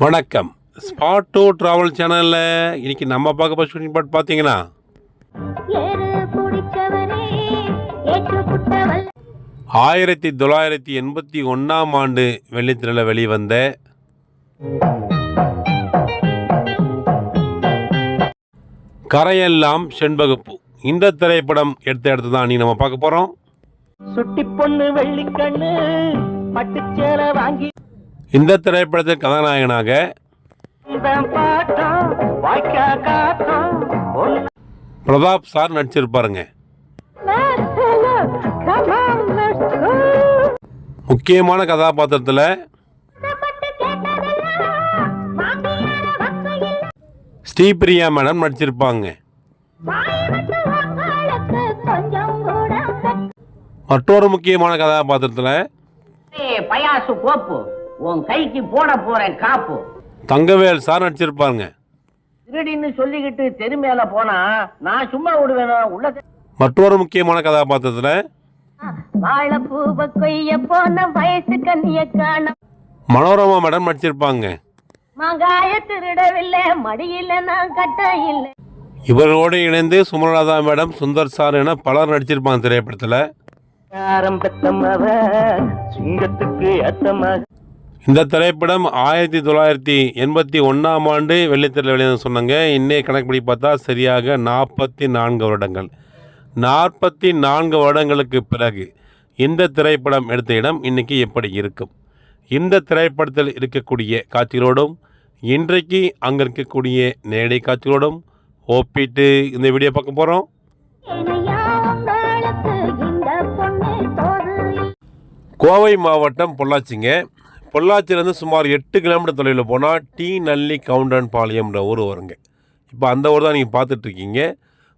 வணக்கம். Spot to travel சேனலில் இன்னைக்கு நம்ம பார்க்க போகிற ஷூட்டிங் பாட் பார்த்தீங்கன்னா ஆயிரத்தி தொள்ளாயிரத்தி எண்பத்தி ஒன்றாம் ஆண்டு வெள்ளித்திரையில் வெளிவந்த கரையெல்லாம் செண்பகுப்பு. இந்த திரைப்படம் எடுத்த இடத்து தான் நீ நம்ம பார்க்க போகிறோம் சுட்டி பொண்ணு வெள்ளிக்கண்ணு பட்டுச்சேலை வாங்கி இந்த திரைப்படத்தின் கதாநாயகனாக பிரதாப் சார் நடிச்சிருப்பாருங்க. முக்கியமான கதாபாத்திரத்தில் ஸ்ரீபிரியா மேடம் நடிச்சிருப்பாங்க. மற்றொரு முக்கியமான கதாபாத்திரத்தில் ஏய், பயாசு கோப்பு. உன் கைக்கு போட போறேன் காப்பு. தங்கவேல் சார் நடிச்சிருப்பாங்க திருடின்னு சொல்லிக்கிட்டு தெரு மேல போனா நான் சும்மா விடுவேனா? உள்ள மற்றொரு முக்கியமான கதாபாத்திரத்தில் வாழைப்பூவ கொய்ய போன வயசு கண்ணிய காண மனோரமா மேடம் நடிச்சிருப்பாங்க. மங்காய திருடவில்லை மடியில நான் கட்ட இல்லை இவர்களோடு இணைந்து சுமலதா மேடம் சுந்தர் சார் என பலர் நடிச்சிருப்பாங்க திரைப்படத்தில். ஆரம்பத்தம்மவ சிங்கத்துக்கு ஏத்தமாக இந்த திரைப்படம் ஆயிரத்தி தொள்ளாயிரத்தி எண்பத்தி ஒன்றாம் ஆண்டு வெள்ளித்திரையில் வெளியே சொன்னாங்க. இன்னைய கணக்குப்படி பார்த்தா சரியாக நாற்பத்தி நான்கு வருடங்கள். நாற்பத்தி நான்கு வருடங்களுக்கு பிறகு இந்த திரைப்படம் எடுத்த இடம் இன்னைக்கு எப்படி இருக்கும்? இந்த திரைப்படத்தில் இருக்கக்கூடிய காட்சிகளோடும் இன்றைக்கு அங்கே இருக்கக்கூடிய நேரடி காட்சிகளோடும் ஒப்பிட்டு இந்த வீடியோ பார்க்க போகிறோம் கோவை மாவட்டம் பொள்ளாச்சிங்க. பொள்ளாச்சியிலேருந்து சுமார் எட்டு கிலோமீட்டர் தொலைவில் போனால் டி நல்லி கவுண்டன் பாளையம்ன்ற ஊர் வருங்க. இப்போ அந்த ஊர் தான் நீங்கள் பார்த்துட்ருக்கீங்க.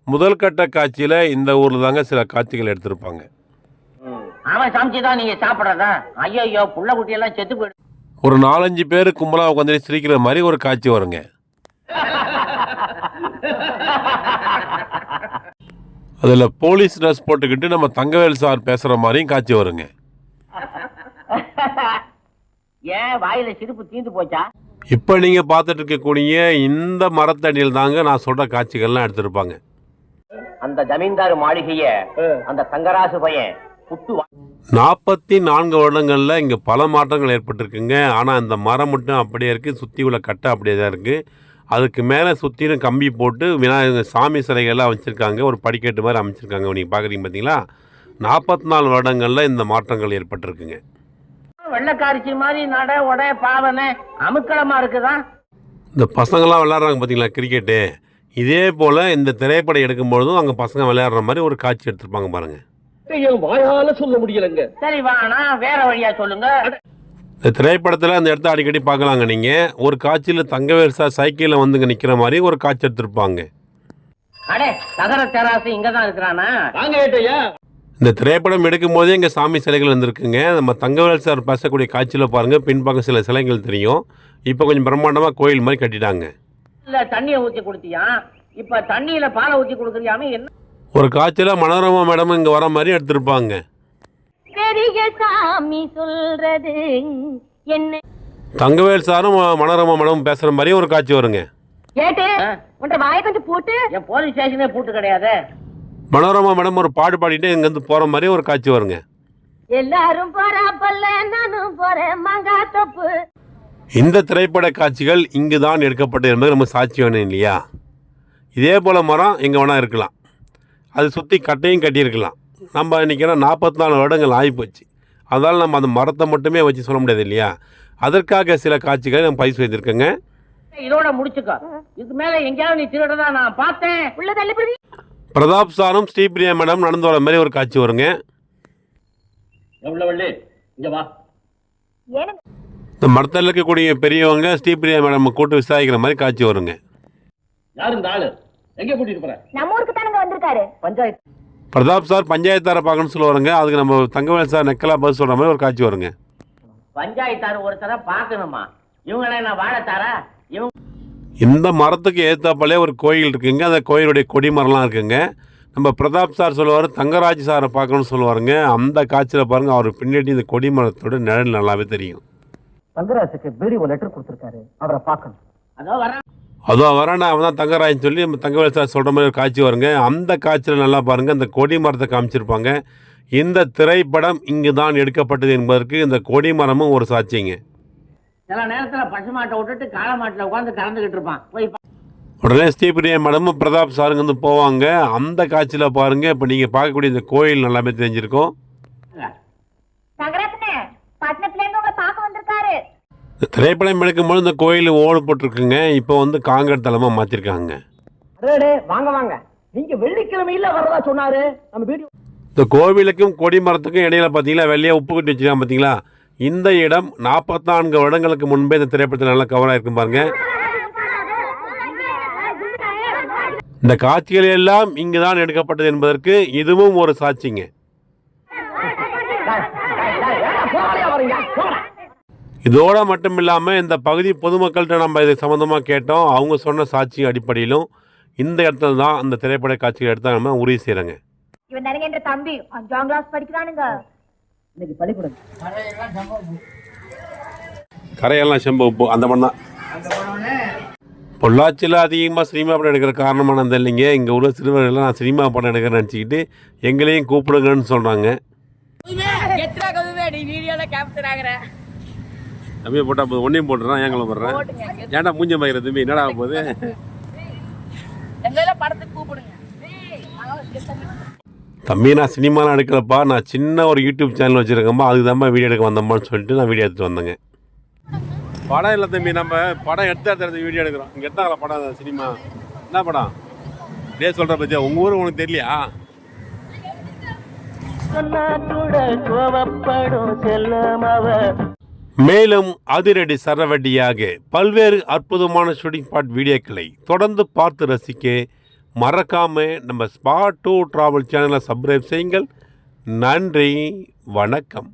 முதல் கட்ட காட்சியில் இந்த ஊரில் தாங்க சில காட்சிகள் எடுத்திருப்பாங்க. அவன் சாப்பிடறதா? ஐயோ புள்ள செத்து ஒரு நாலஞ்சு பேர் கும்பலாக உட்காந்து சிரிக்கிற மாதிரி ஒரு காட்சி வருங்க. அதில் போலீஸ் ட்ரெஸ் போட்டுக்கிட்டு நம்ம தங்கவேல் சார் பேசுகிற மாதிரியும் காட்சி வருங்க. ஏன் வாயில சிரிப்பு தீந்து போச்சா? இப்போ நீங்கள் பார்த்துட்டு இருக்கக்கூடிய இந்த மரத்தடியில் தாங்க நான் சொல்கிற காட்சிகள்லாம் எடுத்திருப்பாங்க. அந்த ஜமீன்தார் மாளிகைய அந்த தங்கராசு பையன் நாற்பத்தி நான்கு வருடங்களில் இங்கே பல மாற்றங்கள் ஏற்பட்டிருக்குங்க. ஆனால் இந்த மரம் மட்டும் அப்படியே இருக்குது சுற்றி உள்ள கட்டை அப்படியே தான் இருக்குது அதுக்கு மேலே சுற்றிலும் கம்பி போட்டு விநாயகர் சாமி சிலைகள்லாம் வச்சுருக்காங்க. ஒரு படிக்கட்டு மாதிரி அமைச்சிருக்காங்க. நீங்கள் பார்க்குறீங்க பார்த்தீங்களா? நாற்பத்தி நாலு வருடங்களில் இந்த மாற்றங்கள் ஏற்பட்டிருக்குங்க. வெள்ளக்காரிச்சி மாதிரி நட உட பாவனை அமுக்களமா இருக்குதா? இந்த பசங்களாம் விளையாடுறாங்க பார்த்தீங்களா கிரிக்கெட்டு இதே போல் இந்த திரைப்படம் எடுக்கும்பொழுதும் அங்கே பசங்க விளையாடுற மாதிரி ஒரு காட்சி எடுத்திருப்பாங்க பாருங்கள் என் வாயால சொல்ல முடியலங்க. சரி வாணா வேற வழியா சொல்லுங்க. இந்த திரைப்படத்தில் அந்த இடத்த அடிக்கடி பார்க்கலாங்க நீங்கள் ஒரு காட்சியில் தங்கவேல் சார் சைக்கிளில் வந்துங்க நிற்கிற மாதிரி ஒரு காட்சி எடுத்திருப்பாங்க. அடே தகர தெராசு இங்கதான் இருக்கிறானா? வாங்க ஏட்டையா இந்த திரைப்படம் எடுக்கும் போதே இங்கே சாமி சிலைகள் வந்திருக்குங்க. நம்ம தங்கவேல் சார் பேசக்கூடிய காட்சியில் பாருங்கள் பின்பக்கம் சில சிலைகள் தெரியும். இப்போ கொஞ்சம் பிரம்மாண்டமாக கோயில் மாதிரி கட்டிட்டாங்க. இல்ல தண்ணிய ஊத்தி கொடுத்தியா? இப்ப தண்ணியில பாலை ஊத்தி கொடுக்குறியாமே என்ன? ஒரு காட்சியில் மனோரமா மேடம் இங்கே வர மாதிரி எடுத்திருப்பாங்க. பெரிய சாமி சொல்றது என்ன? தங்கவேல் சாரும் மனோரமா மேடம் பேசுகிற மாதிரி ஒரு காட்சி வருங்க. கேட்டு ஆ? உன்ற வாயை கொஞ்சம் போட்டு. என் போலீஸ் ஸ்டேஷனே பூட்டு கிடையாது. மனோரமா மேடம் ஒரு பாடு பாடிட்டு இங்கேருந்து போகிற மாதிரி ஒரு காட்சி வருங்க. எல்லாரும் இந்த திரைப்பட காட்சிகள் இங்கு தான் எடுக்கப்பட்டது என்பது நம்ம சாட்சி வேணும் இல்லையா? இதே போல் மரம் எங்கே வேணால் இருக்கலாம். அது சுற்றி கட்டையும் கட்டியிருக்கலாம். நம்ம இன்றைக்கி நாற்பத்தி நாலு வருடங்கள் ஆகிப்போச்சு. அதனால் நம்ம அந்த மரத்தை மட்டுமே வச்சு சொல்ல முடியாது இல்லையா? அதற்காக சில காட்சிகளை நம்ம பதிவு செய்திருக்கேங்க இதோட முடிச்சுக்கோ. இதுக்கு மேல எங்கேயாவது நீ திருடதா நான் பார்த்தேன். உள்ள தள்ளிப்படி பிரதாப் சாரும் ஸ்ரீபிரியா மேடம் நடந்து வர மாதிரி ஒரு காட்சி வருங்க. இந்த மரத்தில் இருக்கக்கூடிய பெரியவங்க ஸ்ரீபிரியா மேடம் கூட்டு விசாரிக்கிற மாதிரி காட்சி வருங்க. யாரு இந்த ஆளு? எங்க கூட்டிட்டு போற? நம்ம ஊருக்கு தானுங்க வந்திருக்காரு. பஞ்சாயத்து. பிரதாப் சார் பஞ்சாயத்தாரை பார்க்கணும்னு சொல்லுவாருங்க. அதுக்கு நம்ம தங்கவேல் சார் நெக்கலா பதில் சொல்கிற மாதிரி ஒரு காட்சி வருங்க. பஞ்சாயத்தார் ஒருத்தரை பார்க்கணுமா? இவங்கள நான் வாழத்தாரா? இவங்க இந்த மரத்துக்கு ஏற்றாப்பாலே ஒரு கோயில் இருக்குங்க. அந்த கோயிலுடைய கொடிமரம்லாம் இருக்குங்க. நம்ம பிரதாப் சார் சொல்லுவார் தங்கராஜ் சாரை பார்க்கணும்னு சொல்லுவாருங்க. அந்த காட்சியில் பாருங்கள் அவர் பின்னாடி இந்த கொடிமரத்தோட நிழல் நல்லாவே தெரியும். தங்கராசுக்கு பீடி ஒரு லெட்டர் கொடுத்திருக்காரு. அவரை பார்க்கணும். அதோ வரேன். அதோ வரானா அவன் தான் தங்கராயன்னு சொல்லி நம்ம தங்கவேல் சார் சொல்கிற மாதிரி ஒரு காட்சி வருங்க. அந்த காட்சியில் நல்லா பாருங்கள் இந்த கொடி மரத்தை காமிச்சிருப்பாங்க. இந்த திரைப்படம் இங்கு தான் எடுக்கப்பட்டது என்பதற்கு இந்த கொடி மரமும் ஒரு சாட்சிங்க. சில நேரத்துல பசு மாட்டை விட்டுட்டு காளை மாட்டுல உட்காந்து கறந்துகிட்டு இருப்பான். போய் உடனே ஸ்ரீபிரியா மேடமும் பிரதாப் சாருங்க வந்து போவாங்க. அந்த காட்சியில் பாருங்கள் இப்போ நீங்கள் பார்க்கக்கூடிய இந்த கோயில் நல்லாமே தெரிஞ்சிருக்கும். திரைப்படம் எடுக்கும்போது இந்த கோயில் ஓடு போட்டிருக்குங்க. இப்போ வந்து காங்கிரட் தலமாக மாற்றிருக்காங்க வாங்க வாங்க. நீங்க வெள்ளிக்கிழமையில வரதா சொன்னாரு. நம்ம வீடியோ இந்த கோவிலுக்கும் கொடி மரத்துக்கும் இடையில பார்த்தீங்களா வெள்ளையாக உப்பு கட்டி வச்சுருக்காங்க பார்த்தீங்களா இந்த இடம் நாற்பத்தான்கு வருடங்களுக்கு முன்பே இந்த திரைப்படத்தில் நல்லா கவராக இருக்கும் பாருங்க. இந்த காட்சிகள் எல்லாம் இங்கு தான் எடுக்கப்பட்டது என்பதற்கு இதுவும் ஒரு சாட்சிங்க. இதோட மட்டும் இல்லாமல் இந்த பகுதி பொதுமக்கள்கிட்ட நம்ம இது சம்மந்தமாக கேட்டோம். அவங்க சொன்ன சாட்சி அடிப்படையிலும் இந்த இடத்துல தான் அந்த திரைப்பட காட்சிகள் எடுத்தா நம்ம உறுதி செய்கிறோங்க இவன் நிறைய தம்பி அஞ்சாம் கிளாஸ் படிக்கிறானுங்க. இன்னைக்கு பள்ளிக்கூடம். கரையெல்லாம் செம்பு உப்பு அந்த படம் தான் பொள்ளாச்சியில் அதிகமாக சினிமா படம் எடுக்கிற காரணமான அந்த இல்லைங்க. இங்கே உள்ள சிறுவர்கள்லாம் நான் சினிமா படம் எடுக்கிறேன்னு நினச்சிக்கிட்டு எங்களையும் கூப்பிடுங்கன்னு சொல்கிறாங்க எத்தனை கவுமே நீ வீடியோல கேப்சர் ஆகுற? தம்பியை போட்டால் போதும். ஒன்றையும் போட்டுறான் ஏன் போடுறேன் ஏன்டா மூஞ்ச மயிர தம்பி என்னடா போகுது படத்துக்கு கூப்பிடுங்க. தம்பி நான் சினிமாலாம் எடுக்கலப்பா. நான் சின்ன ஒரு யூடியூப் சேனல் வச்சுருக்கேன்ப்பா. அதுக்கு தான் வீடியோ எடுக்க வந்தோம்மான்னு சொல்லிட்டு நான் வீடியோ எடுத்துகிட்டு வந்தேங்க. படம் இல்லை தம்பி நம்ம படம் எடுத்து எடுத்து வீடியோ எடுக்கிறோம். இங்கே எடுத்தாங்களா படம் சினிமா? என்ன படம்? டே சொல்கிற பற்றியா உங்கள் ஊர் உனக்கு தெரியலையா? மேலும் அதிரடி சரவடியாக பல்வேறு அற்புதமான ஷூட்டிங் ஸ்பாட் வீடியோக்களை தொடர்ந்து பார்த்து ரசிக்க மறக்காமல் நம்ம ஸ்பாட் டூ ட்ராவல் சேனலை சப்ஸ்கிரைப் செய்யுங்கள். நன்றி வணக்கம்.